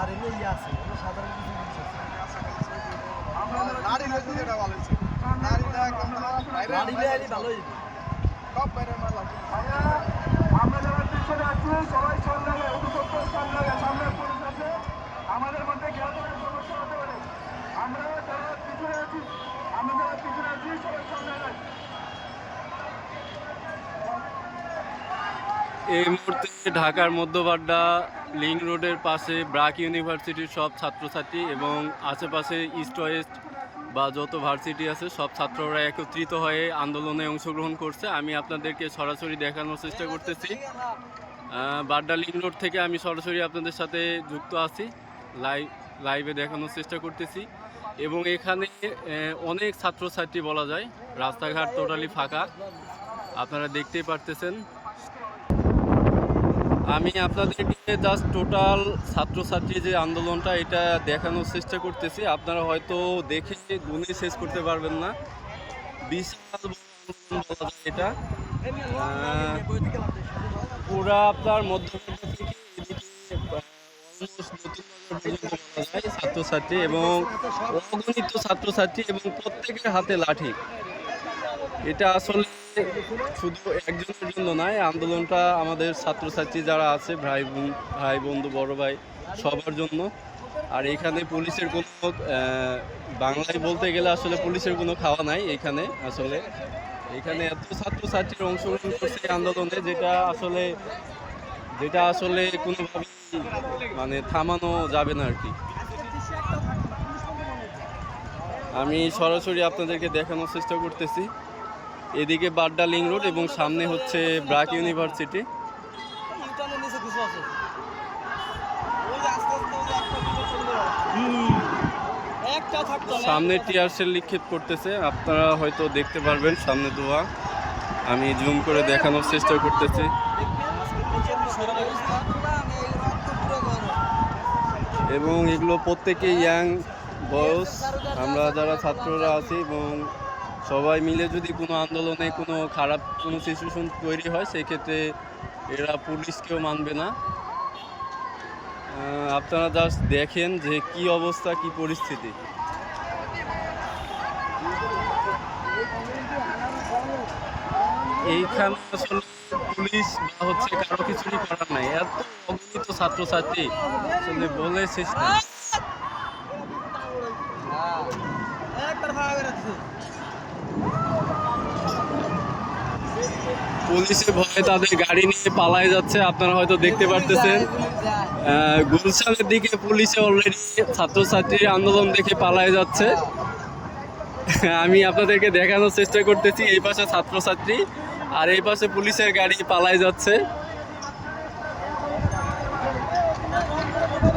আর ইয়ে আছে সাধারণ কিছু জিনিস আছে। নারী হয়েছে যেটা ভালো হয়েছে নারীটা ভালো হইবে সব বাইরে মারলাম আমরা যারা পিছনে আছি সবাই সামনে অধিকর্তার সামনে সামনে পুলিশ আছে। আমাদের মধ্যে জ্ঞাপনের সমস্যা হতে পারে। আমরা যারা পিছনে আছি আমরা যারা পিছনে আছি সবাই সামনে এই মুহূর্তে ঢাকার মধ্যবাড্ডা লিংক রোডের পাশে ব্রাক ইউনিভার্সিটির সব ছাত্রছাত্রী এবং আশেপাশে ইস্ট ওয়েস্ট বা যত ভার্সিটি আছে, সব ছাত্ররা একত্রিত হয়ে আন্দোলনে অংশগ্রহণ করছে। আমি আপনাদেরকে সরাসরি দেখানোর চেষ্টা করতেছি। বাড্ডা লিংক রোড থেকে আমি সরাসরি আপনাদের সাথে যুক্ত আছি। লাইভ লাইভে দেখানোর চেষ্টা করতেছি। এবং এখানে অনেক ছাত্রছাত্রী বলা যায়। রাস্তাঘাট টোটালি ফাঁকা। আপনারা দেখতেই পারতেছেন। আমি আপনাদেরকে জাস্ট টোটাল ছাত্রছাত্রী যে আন্দোলনটা, এটা দেখানোর চেষ্টা করতেছি। আপনারা হয়তো দেখে গুনে শেষ করতে পারবেন না। বিশাল এটা। পুরা আপনার মধ্যপ্রদেশ থেকে ছাত্রছাত্রী এবং অগণিত ছাত্রছাত্রী এবং প্রত্যেকের হাতে লাঠি। এটা আসলে শুধু একজনের জন্য নয়, আন্দোলনটা আমাদের ছাত্রছাত্রী যারা আছে, ভাই বোন, ভাই বন্ধু, বড় ভাই, সবার জন্য। আর এখানে পুলিশের কোনো বাংলায় বলতে গেলে আসলে পুলিশের কোনো খাওয়া নাই এখানে আসলে। এখানে এত ছাত্রছাত্রীর অংশগ্রহণ করছে আন্দোলনে, যেটা আসলে যেটা আসলে কোনোভাবেই মানে থামানো যাবে না আর কি। আমি সরাসরি আপনাদেরকে দেখানোর চেষ্টা করতেছি। এদিকে বাড্ডা লিং রোড এবং সামনে হচ্ছে ব্রাক ইউনিভার্সিটি। সামনে টিয়ার সেল নিক্ষেপ করতেছে, আপনারা হয়তো দেখতে পারবেন সামনে দোয়া। আমি জুম করে দেখানোর চেষ্টা করতেছি। এবং এগুলো প্রত্যেকে ইয়াং বয়স, আমরা যারা ছাত্ররা আছি এবং সবাই মিলে যদি কোনো আন্দোলনে কোনো খারাপ কোনো সিচুয়েশন তৈরি হয়, সেক্ষেত্রে এরা পুলিশকেও মানবে না। আপনারা জাস্ট দেখেন যে কি অবস্থা, কি পরিস্থিতি। এইখানে আসলে পুলিশ বা হচ্ছে কারও কিছুই করার নাই। এত অগণিত ছাত্রছাত্রী আসলে বলে শেষ নেই। পুলিশের ভয়ে তাদের গাড়ি নিয়ে পালায় যাচ্ছে, আপনারা হয়তো দেখতে পারতেছেন। গুলশানের দিকে পুলিশে অলরেডি ছাত্রছাত্রীর আন্দোলন দেখে পালায় যাচ্ছে। আমি আপনাদেরকে দেখানোর চেষ্টা করতেছি, এই পাশে ছাত্রছাত্রী, আর এই পাশে পুলিশের গাড়ি পালায় যাচ্ছে।